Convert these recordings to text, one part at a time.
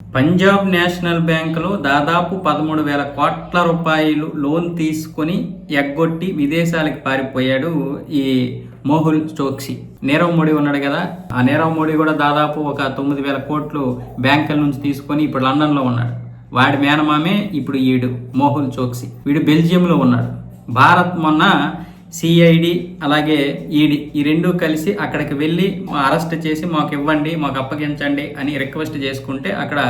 Punjab national బ్యాంకులో దాదాపు పదమూడు వేల కోట్ల రూపాయలు లోన్ తీసుకొని ఎగ్గొట్టి విదేశాలకు పారిపోయాడు ఈ మోహుల్ చోక్సీ. నీరవ్ మోడీ ఉన్నాడు కదా ఆ నీరవ్ మోడీ కూడా దాదాపు ఒక తొమ్మిది వేల కోట్లు బ్యాంకుల నుంచి తీసుకొని ఇప్పుడు లండన్లో ఉన్నాడు. వాడి మేనమామే ఇప్పుడు ఈడు మోహుల్ చోక్సీ. వీడు బెల్జియంలో ఉన్నాడు. భారత్ మొన్న సిఐడి అలాగే ఈడి ఈ రెండు కలిసి అక్కడికి వెళ్ళి అరెస్ట్ చేసి మాకు ఇవ్వండి మాకు అప్పగించండి అని రిక్వెస్ట్ చేసుకుంటే అక్కడ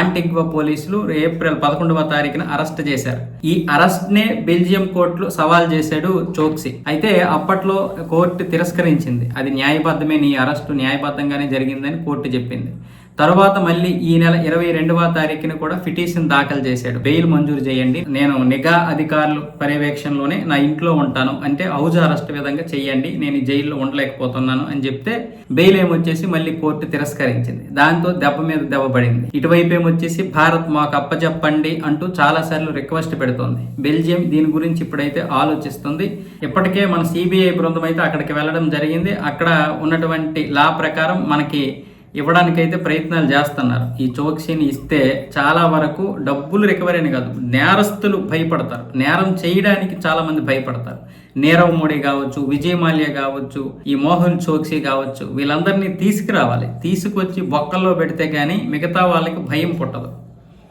ఆంటిగ్వా పోలీసులు ఏప్రిల్ పదకొండవ తారీఖున అరెస్ట్ చేశారు. ఈ అరెస్ట్ నే బెల్జియం కోర్టులో సవాల్ చేశాడు చోక్సీ. అయితే అప్పట్లో కోర్టు తిరస్కరించింది. అది న్యాయబద్ధమే నీ అరెస్టు న్యాయబద్ధంగానే జరిగిందని కోర్టు చెప్పింది. తర్వాత మళ్ళీ ఈ నెల ఇరవై రెండవ తారీఖున కూడా పిటిషన్ దాఖలు చేశాడు. బెయిల్ మంజూరు చేయండి. నేను నిఘా అధికారులు పర్యవేక్షణలోనే నా ఇంట్లో ఉంటాను. అంటే హౌజ్ అరెస్ట్ విధంగా చేయండి. నేను ఈ జైల్లో ఉండలేకపోతున్నాను అని చెప్తే బెయిల్ ఏమొచ్చేసి మళ్ళీ కోర్టు తిరస్కరించింది. దాంతో దెబ్బ మీద దెబ్బ పడింది. ఇటువైపు ఏమొచ్చేసి భారత్ మాకు అప్పచెప్పండి అంటూ చాలా సార్లు రిక్వెస్ట్ పెడుతోంది. బెల్జియం దీని గురించి ఇప్పుడైతే ఆలోచిస్తుంది. ఇప్పటికే మన సిబిఐ బృందం అయితే అక్కడికి వెళ్ళడం జరిగింది. అక్కడ ఉన్నటువంటి లా ప్రకారం మనకి ఇవ్వడానికైతే ప్రయత్నాలు చేస్తున్నారు. ఈ చోక్సీని ఇస్తే చాలా వరకు డబ్బులు రికవరీ అని కాదు నేరస్తులు భయపడతారు. నేరం చేయడానికి చాలామంది భయపడతారు. నీరవ్ మోడీ కావచ్చు విజయ్ మాల్యా కావచ్చు ఈ మోహన్ చోక్సీ కావచ్చు వీళ్ళందరినీ తీసుకురావాలి. తీసుకొచ్చి బొక్కల్లో పెడితే కానీ మిగతా వాళ్ళకి భయం పుట్టదు.